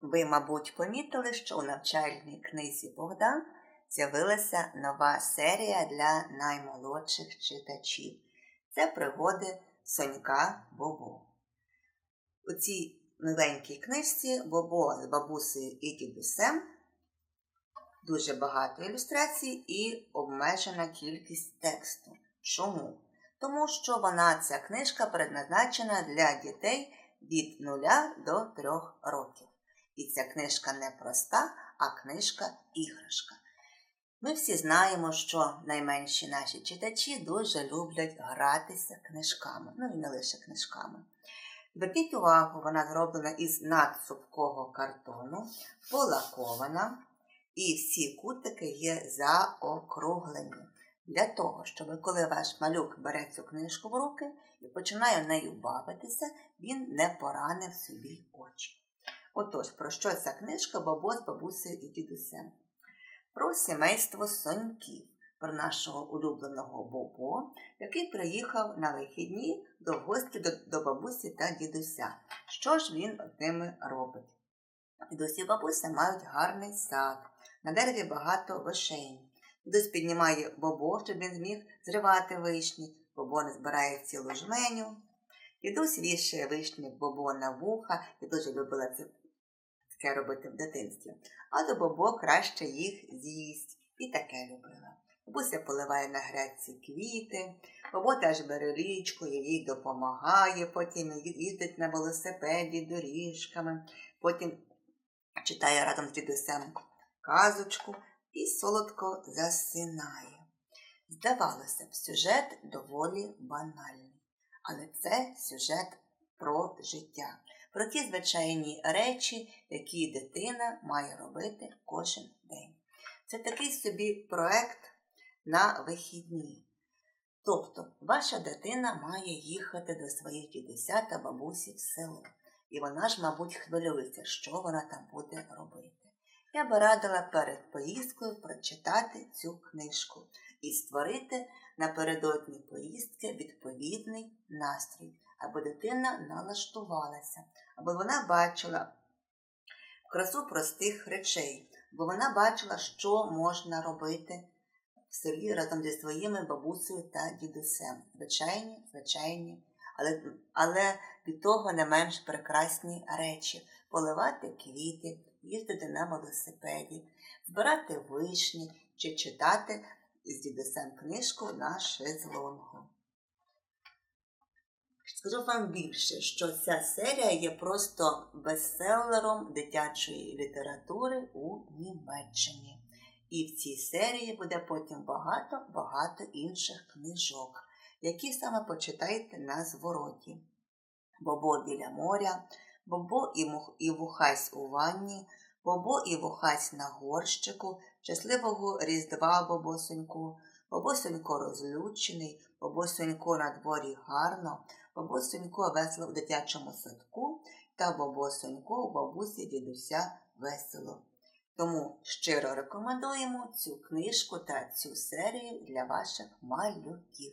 Ви, мабуть, помітили, що у навчальній книзі Богдан з'явилася нова серія для наймолодших читачів. Це пригоди Сонька Бобо. У цій новенькій книжці Бобо з бабусею і дідусем дуже багато ілюстрацій і обмежена кількість тексту. Чому? Тому що вона, ця книжка, предназначена для дітей від 0 до 3 років. І ця книжка не проста, а книжка іграшка. Ми всі знаємо, що найменші наші читачі дуже люблять гратися книжками, ну і не лише книжками. Зверніть увагу, вона зроблена із надсупкого картону, полакована, і всі кутики є заокруглені. Для того, щоб коли ваш малюк бере цю книжку в руки і починає нею бавитися, він не поранив собі очі. Отож, про що ця книжка бабо з бабусею і дідусем? Про сімейство соньків, про нашого улюбленого Бобо, який приїхав на вихідні до гості до, до бабусі та дідуся. Що ж він ними робить? Дідусь і бабуся мають гарний сад, на дереві багато вишень. Дідусь піднімає Бобо, щоб він зміг зривати вишні, Бобо не збирає цілу жменю. Дідусь вішає вишні Бобо на вуха, я дуже любила це робити в дитинстві. А до Бобо краще їх з'їсть. І таке любила. Бабуся поливає на грядці квіти, Бобо теж бере лічку, їй допомагає, потім їздить на велосипеді доріжками, потім читає разом з дідусем казочку і солодко засинає. Здавалося б, сюжет доволі банальний, але це сюжет про життя, про ті звичайні речі, які дитина має робити кожен день. Це такий собі проект на вихідні. Тобто, ваша дитина має їхати до своїх дідуся та бабусі в село. І вона ж, мабуть, хвилюється, що вона там буде робити. Я би радила перед поїздкою прочитати цю книжку і створити напередодні поїздки відповідний настрій, аби дитина налаштувалася, аби вона бачила красу простих речей, бо вона бачила, що можна робити в селі разом зі своїми бабусею та дідусем. Звичайні, звичайні, але, але від того не менш прекрасні речі поливати квіти, їздити на велосипеді, збирати вишні чи читати з дідусем книжку на шезлонгу. Скажу вам більше, що ця серія є просто бестселером дитячої літератури у Німеччині. І в цій серії буде потім багато-багато інших книжок, які саме почитайте на звороті. Бобо біля моря, Бобо і, вухась у ванні, Бобо і вухась на горщику, щасливого різдва бобосоньку, бабусенько розлючений, бабусенько на дворі гарно, бабусенько весело в дитячому садку та бабусенько у бабусі дідуся весело. Тому щиро рекомендуємо цю книжку та цю серію для ваших малюків.